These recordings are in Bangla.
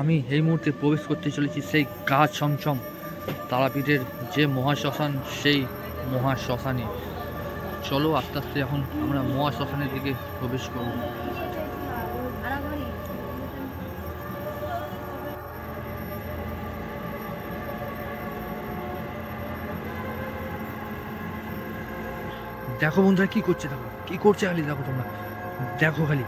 আমি এই মুহূর্তে প্রবেশ করতে চলেছি সেই গা ছমছম তারাপীঠের যে মহাশ্মশান, সেই মহাশ্মশানে। চলো আস্তে আস্তে এখন আমরা মহাশ্মশানের দিকে প্রবেশ করব। দেখো বন্ধুরা কি করছে দেখো, কি করছে খালি দেখো তোমরা। দেখো খালি।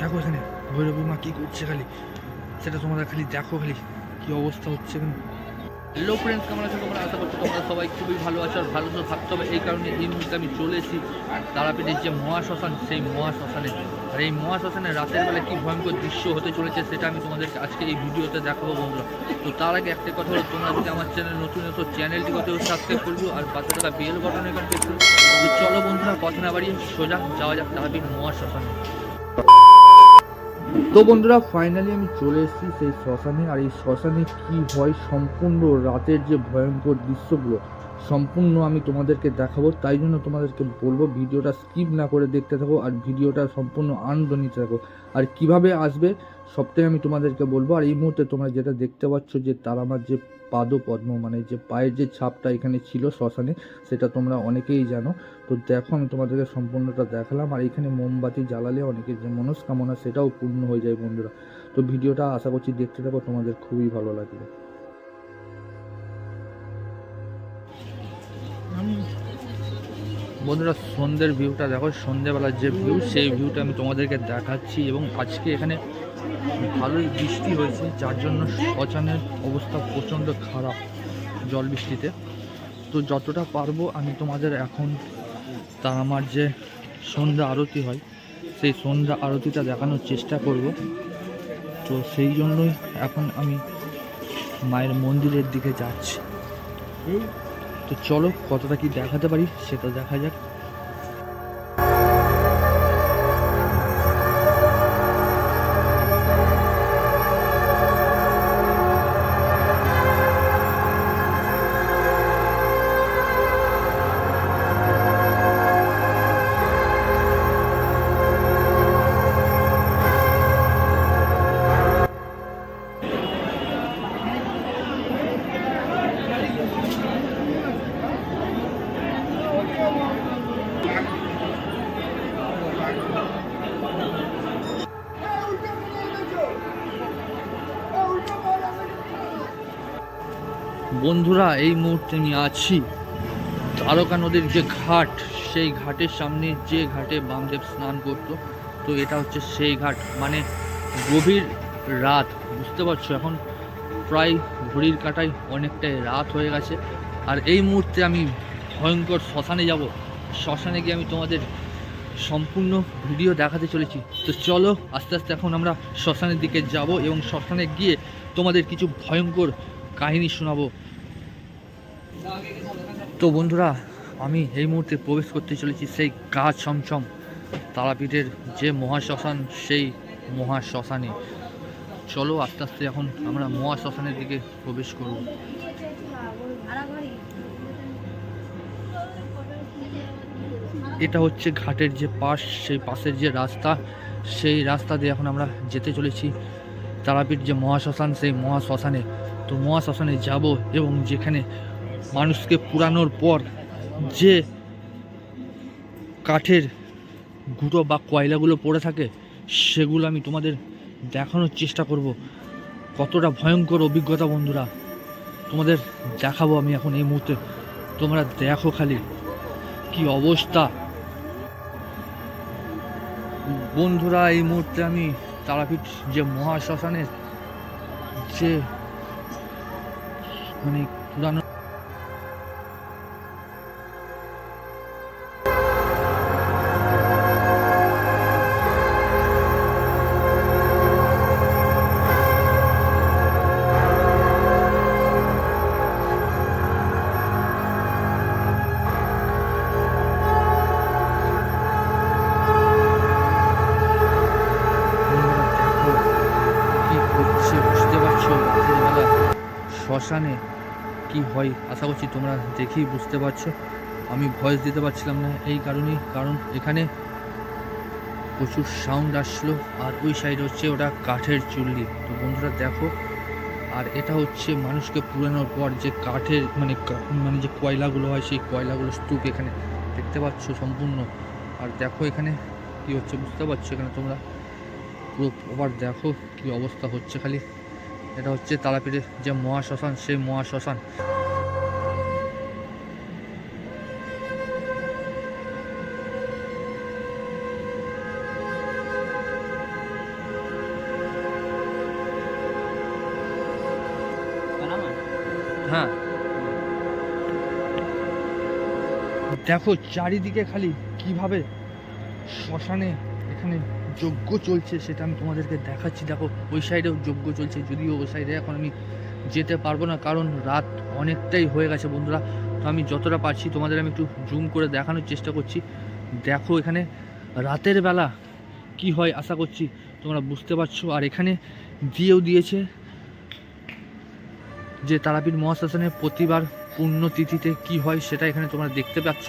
দেখো এখানে। ভৈরবী মা কি করছে খালি? সেটা তোমরা খালি দেখো খালি, কি অবস্থা হচ্ছে এখানে। হ্যালো ফ্রেন্ডস কেমন আছো? তোমরা আশা করছ তোমরা সবাই খুবই ভালো আছো আর ভালো তো থাকতে হবে। এই কারণে এই মুহূর্তে আমি চলে এসেছি তারাপীঠের যে মহাশ্মশান, সেই মহাশ্মশানে। আর এই মহাশ্মশানে রাতের বেলা কি ভয়ঙ্কর দৃশ্য হতে চলেছে সেটা আমি তোমাদেরকে আজকে এই ভিডিওতে দেখাবো বন্ধুরা। তো তার আগে একটা কথা হলো, তোমরা যদি আমার চ্যানেল নতুন হতো চ্যানেলটি কত সাবস্ক্রাইব করব আর পাশে থাকা বেল বাটন এখানে তো চলো বন্ধুরা কথা না বাড়িয়ে সোজা যাওয়া যাক তারাপীঠ মহাশ্মশানে। তো বন্ধুরা ফাইনালি আমি চলে এসেছি সেই শ্মশানে। আর এই শ্মশানে কি হয়, সম্পূর্ণ রাতের যে ভয়ঙ্কর দৃশ্যগুলো সম্পূর্ণ আমি তোমাদেরকে দেখাবো, তাই জন্য তোমাদেরকে বলব ভিডিওটা স্কিপ না করে দেখতে থাকো আর ভিডিওটা সম্পূর্ণ আনন্দ নিতে থাকো। আর কীভাবে আসবে সবটাই আমি তোমাদেরকে বলব। আর এই মুহূর্তে তোমরা যেটা দেখতে পাচ্ছ যে তার আমার যে পাদ পদ্ম মানে যে পায়ের যে ছাপটা এখানে ছিল শ্মশানে, সেটা তোমরা অনেকেই জানো। তো দেখো, আমি তোমাদেরকে সম্পূর্ণটা দেখালাম। আর এখানে মোমবাতি জ্বালালে অনেকের যে মনস্কামনা, সেটাও পূর্ণ হয়ে যায় বন্ধুরা। তো ভিডিওটা আশা করছি দেখতে থাকো, তোমাদের খুবই ভালো লাগবে। বন্ধুরা সন্ধ্যের ভিউটা দেখো, সন্ধ্যেবেলার যে ভিউ সেই ভিউটা আমি তোমাদেরকে দেখাচ্ছি এবং আজকে এখানে ভালোই বৃষ্টি হয়েছে, যার জন্য শ্মশানের অবস্থা প্রচণ্ড খারাপ জল বৃষ্টিতে। তো যতটা পারব আমি তোমাদের এখন তা আমার যে সন্ধ্যা আরতি হয়, সেই সন্ধ্যা আরতিটা দেখানোর চেষ্টা করব। তো সেই জন্যই এখন আমি মায়ের মন্দিরের দিকে যাচ্ছি। তো চলো কতটা কি দেখাতে পারি সেটা দেখা যাক। বন্ধুরা, এই মুহূর্তে আমি আছি দ্বারকা নদীর যে ঘাট, সেই ঘাটের সামনে যে ঘাটে বামদেব স্নান করতো। তো এটা হচ্ছে সেই ঘাট মানে গভীর রাত, বুঝতে পারছ? এখন প্রায় ঘড়ির কাটায় অনেকটাই রাত হয়ে গেছে। আর এই মুহূর্তে আমি ভয়ঙ্কর শ্মশানে যাব। শ্মশানে গিয়ে আমি তোমাদের সম্পূর্ণ ভিডিও দেখাতে চলেছি। তো চলো, আস্তে আস্তে এখন আমরা শ্মশানের দিকে যাব এবং শ্মশানে গিয়ে তোমাদের কিছু ভয়ঙ্কর কাহিনী শোনাবো। তো বন্ধুরা, আমি এই মুহূর্তে প্রবেশ করতে চলেছি সেই গা ছমছম তারাপীঠের যে মহাশ্মশান, সেই মহাশ্মশানে। চলো, আস্তে আস্তে এখন আমরা মহাশ্মশানের দিকে প্রবেশ করব। এটা হচ্ছে ঘাটের যে পাশ, সেই পাশের যে রাস্তা, সেই রাস্তা দিয়ে এখন আমরা যেতে চলেছি তারাপীঠ যে মহাশ্মশান, সেই মহাশ্মশানে। তো মহাশ্মশানে যাব এবং যেখানে মানুষকে পুরানোর পর যে কাঠের গুঁড়ো বা কয়লাগুলো পড়ে থাকে, সেগুলো আমি তোমাদের দেখানোর চেষ্টা করব। কতটা ভয়ঙ্কর অভিজ্ঞতা বন্ধুরা। তোমাদের দেখাবো আমি এখন এই মুহূর্তে। তোমরা দেখো খালি কি অবস্থা। বন্ধুরা, এই মুহূর্তে আমি তারাপীঠ যে মহাশ্মশানের যে মানে শ্মশানে কি হয়? আশা করছি তোমরা দেখেই বুঝতে পারছ। আমি ভয়েস দিতে পারছিলাম না এই কারণেই, কারণ এখানে প্রচুর সাউন্ড আসলো, আর ওই সাইড হচ্ছে ওটা কাঠের চুল্লি। তো বন্ধুরা দেখো, আর এটা হচ্ছে মানুষকে পুরানোর পর যে কাঠের মানে মানে যে কয়লাগুলো হয়, সেই কয়লাগুলো স্তূপ এখানে দেখতে পাচ্ছ সম্পূর্ণ। আর দেখো এখানে কি হচ্ছে, বুঝতে পারছ এখানে তোমরা? পুরো আবার দেখো কি অবস্থা হচ্ছে খালি। এটা হচ্ছে তারাপীঠের যে মহাশ্মশান সেই মহাশ্মশান। হ্যাঁ। দেখো চারিদিকে খালি কীভাবে শ্মশানে এখানে যজ্ঞ চলছে সেটা আমি তোমাদেরকে দেখাচ্ছি। দেখো, ওই সাইডেও যজ্ঞ চলছে, যদিও ওই সাইডে এখন আমি যেতে পারব না, কারণ রাত অনেকটাই হয়ে গেছে বন্ধুরা। তো আমি যতটা পারছি, তোমাদের আমি একটু জুম করে দেখানোর চেষ্টা করছি। দেখো এখানে রাতের বেলা কি হয় আশা করছি তোমরা বুঝতে পারছ। আর এখানে দিয়েও দিয়েছে যে তারাপীঠ মহাশ্মশানে প্রতিবার পুণ্যতিথিতে কি হয় সেটা এখানে তোমরা দেখতে পাচ্ছ।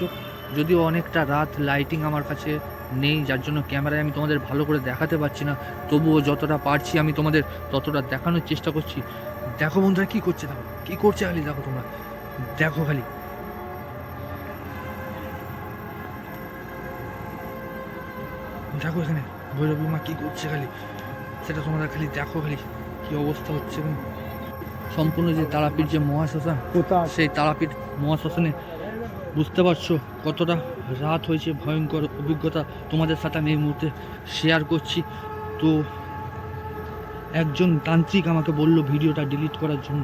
যদিও অনেকটা রাত লাইটিং আমার কাছে নেই যার জন্য ক্যামেরায় আমি তোমাদের ভালো করে দেখাতে পারছি না। তবুও যতটা পারছি আমি তোমাদের ততটা দেখানোর চেষ্টা করছি। দেখো বন্ধুরা কি করছে দেখো কি করছে খালি দেখো তোমরা। দেখো খালি। দেখো এখানে ভৈরবী মা কি করছে খালি? সেটা তোমরা খালি দেখো খালি কি অবস্থা হচ্ছে এখানে। সম্পূর্ণ যে তারাপীঠ যে মহাশ্মশান সেই তারাপীঠ মহাশ্মশানে বুঝতে পারছ? কতটা রাত হয়েছে, ভয়ঙ্কর অভিজ্ঞতা তোমাদের সাথে আমি এই মুহূর্তে শেয়ার করছি। তো একজন তান্ত্রিক আমাকে বলল ভিডিওটা ডিলিট করার জন্য।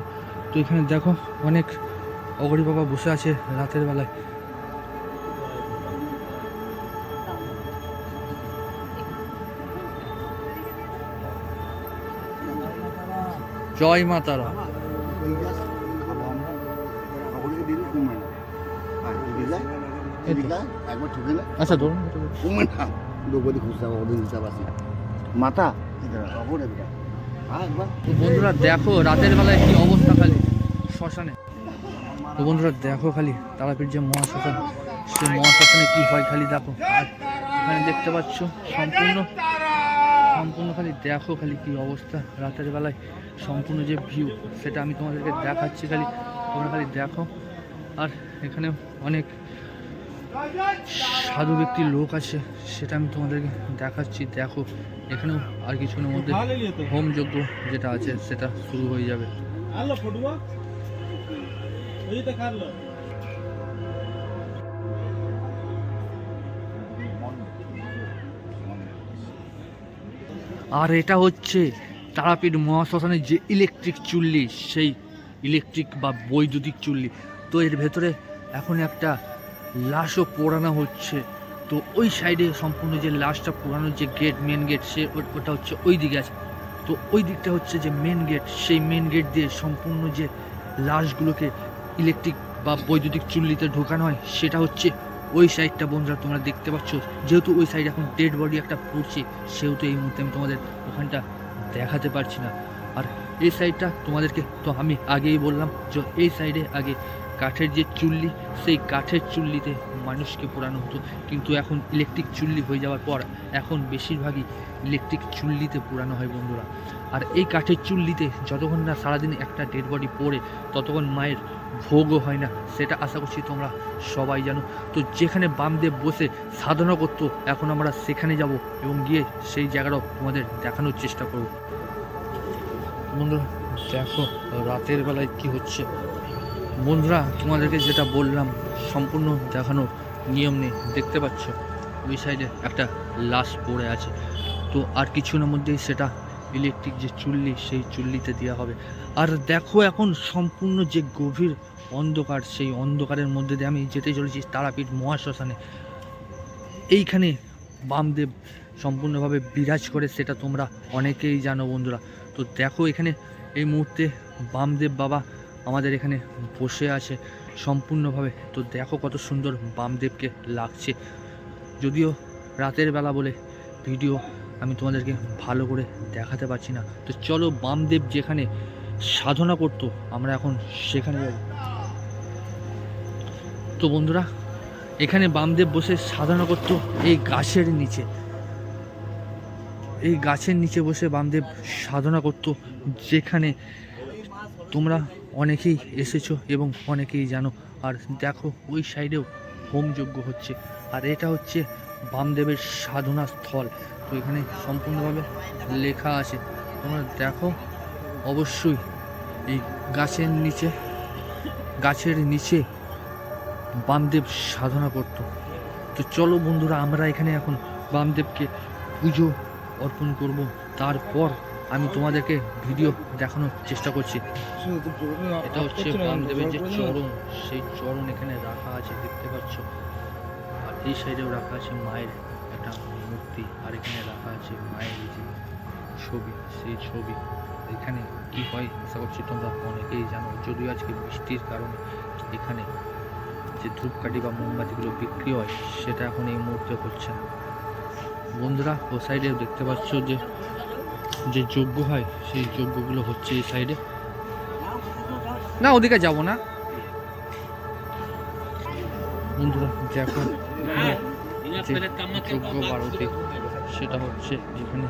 তো এখানে দেখো অনেক অগরি বাবা বসে আছে রাতের বেলায়। জয় মা তারা। একবার ঠুকে না আচ্ছা ধরুন কমে না দ্রৌপদী মাথা অপরে একবার। তো বন্ধুরা দেখো রাতের বেলায় কি অবস্থা খালি। শ্মশানে। তো বন্ধুরা দেখো খালি তারাপীঠ যে মহাশ্মশান। সেই মহাশ্মশানে কি হয় খালি দেখো। আর এখানে দেখতে পাচ্ছ সম্পূর্ণ সম্পূর্ণ খালি দেখো খালি কি অবস্থা রাতের বেলায়। সম্পূর্ণ যে ভিউ সেটা আমি তোমাদেরকে দেখাচ্ছি খালি। তোমরা খালি দেখো। আর এখানে অনেক সাধু ব্যক্তির লোক আছে সেটা আমি তোমাদেরকে দেখাচ্ছি। দেখো এখানেও আর কিছুক্ষণের মধ্যে হোম যজ্ঞ যেটা আছে সেটা শুরু হয়ে যাবে। আর এটা হচ্ছে তারাপীঠ মহাশ্মশানের যে ইলেকট্রিক চুল্লি সেই ইলেকট্রিক বা বৈদ্যুতিক চুল্লি। তো এর ভেতরে এখন একটা লাশও পোড়ানো হচ্ছে। তো ওই সাইডে সম্পূর্ণ যে লাশটা পোড়ানোর যে গেট মেন গেট সে ওটা হচ্ছে ওই দিকে আছে। তো ওই দিকটা হচ্ছে যে মেন গেট সেই মেন গেট দিয়ে সম্পূর্ণ যে লাশগুলোকে ইলেকট্রিক বা বৈদ্যুতিক চুল্লিতে ঢোকানো হয়, সেটা হচ্ছে ওই সাইডটা বন্ধুরা তোমরা দেখতে পাচ্ছ। যেহেতু ওই সাইডে এখন ডেড বডি একটা পড়ছে, সেহেতু এই মুহূর্তে আমি তোমাদের ওখানটা দেখাতে পারছি না। আর এই সাইডটা তোমাদেরকে, তো আমি আগেই বললাম যে এই সাইডে আগে কাঠের যে চুল্লি, সেই কাঠের চুল্লিতে মানুষকে পোড়ানো হতো। কিন্তু এখন ইলেকট্রিক চুল্লি হয়ে যাওয়ার পর এখন বেশিরভাগই ইলেকট্রিক চুল্লিতে পোড়ানো হয় বন্ধুরা। আর এই কাঠের চুল্লিতে যতক্ষণ না সারাদিন একটা ডেড বডি পড়ে, ততক্ষণ মায়ের ভোগও হয় না। সেটা আশা করছি তোমরা সবাই জানো। তো যেখানে বামদেব বসে সাধনা করতো, এখন আমরা সেখানে যাব এবং গিয়ে সেই জায়গাটাও তোমাদের দেখানোর চেষ্টা করব। বন্ধুরা, দেখো রাতের বেলায় কি হচ্ছে। বন্ধুরা, তোমাদেরকে যেটা বললাম, সম্পূর্ণ দেখানোর নিয়ম নেই। দেখতে পাচ্ছ, ওই সাইডে একটা লাশ পড়ে আছে। তো আর কিছুক্ষণের মধ্যেই সেটা ইলেকট্রিক যে চুল্লি, সেই চুল্লিতে দেওয়া হবে। আর দেখো এখন সম্পূর্ণ যে গভীর অন্ধকার, সেই অন্ধকারের মধ্যে দিয়ে আমি যেতে চলেছি তারাপীঠ মহাশ্মশানে। এইখানে বামদেব সম্পূর্ণভাবে বিরাজ করে, সেটা তোমরা অনেকেই জানো বন্ধুরা। তো দেখো এখানে এই মুহূর্তে বামদেব বাবা আমাদের এখানে বসে আছে, সম্পূর্ণভাবে। তো দেখো কত সুন্দর বামদেবকে লাগছে। যদিও রাতের বেলা বলে ভিডিও আমি তোমাদেরকে ভালো করে দেখাতে পারছি না। তো চলো বামদেব যেখানে সাধনা করতো, আমরা এখন সেখানে যাব। তো বন্ধুরা, এখানে বামদেব বসে সাধনা করতো এই গাছের নিচে। এই গাছের নিচে বসে বামদেব সাধনা করত, যেখানে তোমরা অনেকেই এসেছ এবং অনেকেই জানো, আর দেখো ওই সাইডেও হোমযজ্ঞ হচ্ছে। আর এটা হচ্ছে বামদেবের সাধনা স্থল। তো এখানে সম্পূর্ণভাবে লেখা আছে। তোমরা দেখো, অবশ্যই এই গাছের নিচে গাছের নিচে বামদেব সাধনা করত। তো চলো বন্ধুরা, আমরা এখানে এখন বামদেবকে পুজো অর্পণ করব। তারপর আমি তোমাদেরকে ভিডিও দেখানোর চেষ্টা করছি। এটা হচ্ছে বামদেবের যে চরণ, সেই চরণ এখানে রাখা আছে, দেখতে পাচ্ছ? আর এই সাইডেও রাখা আছে মায়ের একটা মূর্তি, আর এখানে রাখা আছে মায়ের যে ছবি, সেই ছবি। এখানে কি হয়, আশা করছি তোমরা অনেকেই জানো, যদিও আজকে বৃষ্টির কারণে এখানে যে ধূপকাঠি বা মোমবাতিগুলো বিক্রি হয়, সেটা এখন এই মুহূর্তে হচ্ছে না। বন্ধুরা, ও সাইডে দেখতে পাচ্ছ যে যে যজ্ঞ হয় সেই যজ্ঞগুলো হচ্ছে এই সাইডে না ওদিকে যাব না। বন্ধুরা দেখো এখানে যজ্ঞ বারোতে সেটা হচ্ছে যেখানে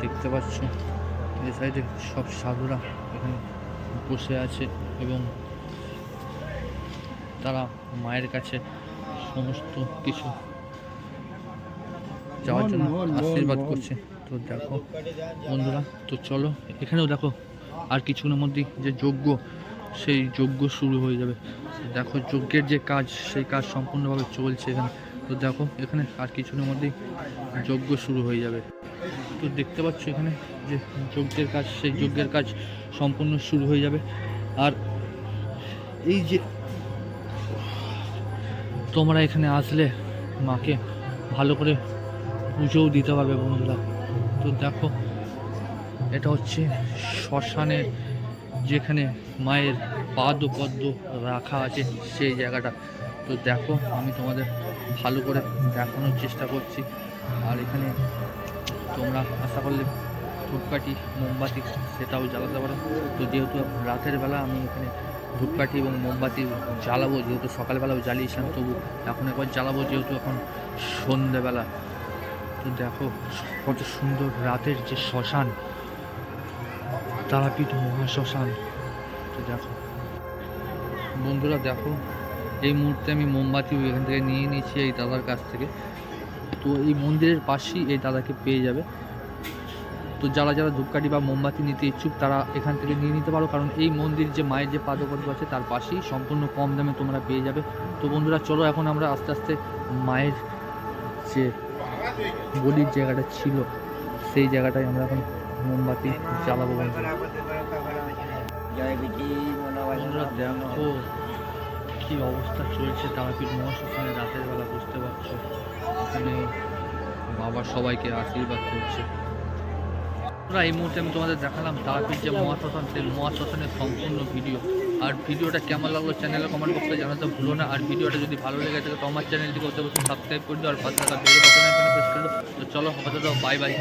দেখতে পাচ্ছ। এই সাইডে সব সাধুরা এখানে বসে আছে এবং তারা মায়ের কাছে সমস্ত কিছু যাওয়ার জন্য আশীর্বাদ করছে। তো দেখো, বন্ধুরা, তো চলো, এখানেও দেখো, আর কিছুক্ষণের মধ্যেই যে যজ্ঞ, সেই যজ্ঞ শুরু হয়ে যাবে। দেখো, যজ্ঞের যে কাজ, সেই কাজ সম্পূর্ণভাবে চলছে এখানে। তো দেখো, এখানে আর কিছুক্ষণের মধ্যেই যজ্ঞ শুরু হয়ে যাবে। তো দেখতে পাচ্ছ এখানে যে যজ্ঞের কাজ, সেই যজ্ঞের কাজ সম্পূর্ণ শুরু হয়ে যাবে। আর এই যে তোমরা এখানে আসলে মাকে ভালো করে পুজোও দিতে পারবে বন্ধুরা। তো দেখো, এটা হচ্ছে শ্মশানের যেখানে মায়ের পাদ পদ্ম রাখা আছে, সেই জায়গাটা। তো দেখো, আমি তোমাদের ভালো করে দেখানোর চেষ্টা করছি। আর এখানে তোমরা আশা করলে ধূপকাঠি, মোমবাতি সেটাও জ্বালাতে পারো। তো যেহেতু রাতের বেলা আমি এখানে ধূপকাঠি এবং মোমবাতি জ্বালাবো, যেহেতু সকালবেলাও জ্বালিয়েছিলাম, তবু এখন একবার জ্বালাবো, যেহেতু এখন সন্ধেবেলা। তো দেখো কত সুন্দর রাতের যে শ্মশান, তারাপীঠ মহাশ্মশান। তো দেখো, বন্ধুরা দেখো, এই মুহূর্তে আমি মোমবাতিও এখান থেকে নিয়ে নিয়েছি এই দাদার কাছ থেকে। তো এই মন্দিরের পাশেই এই দাদাকে পেয়ে যাবে। তো যারা যারা ধূপকাঠি বা মোমবাতি নিতে ইচ্ছুক, তারা এখান থেকে নিয়ে নিতে পারো। কারণ এই মন্দির যে মায়ের যে পাদপদ্ম আছে, তার পাশেই সম্পূর্ণ কম দামে তোমরা পেয়ে যাবে। তো বন্ধুরা, চলো এখন আমরা আস্তে আস্তে মায়ের যে বলির জায়গাটা ছিল, সেই জায়গাটায় আমরা এখন মোমবাতি জ্বালাবো দেখো কি অবস্থা চলছে তারাপীঠ মহাশ্মশানে, রাতের বেলা বুঝতে পারছ। এখানে বাবা সবাইকে আশীর্বাদ করছে। এই মুহূর্তে আমি তোমাদের দেখালাম তারাপীঠ যে মহাশ্মশান, সেই মহাশ্মশানের সম্পূর্ণ ভিডিও। আর ভিডিওটা কেমন লাগল চ্যানেলে কমেন্ট বক্সে জানাতে ভুলো না। আর ভিডিওটা যদি ভালো লেগে থাকে, তো আমার চ্যানেলটিকে অবশ্যই সাবস্ক্রাইব করে দিও আর পাশে থাকা বেল প্রেস করে দিও। তো চলো হবে তো বাই বাই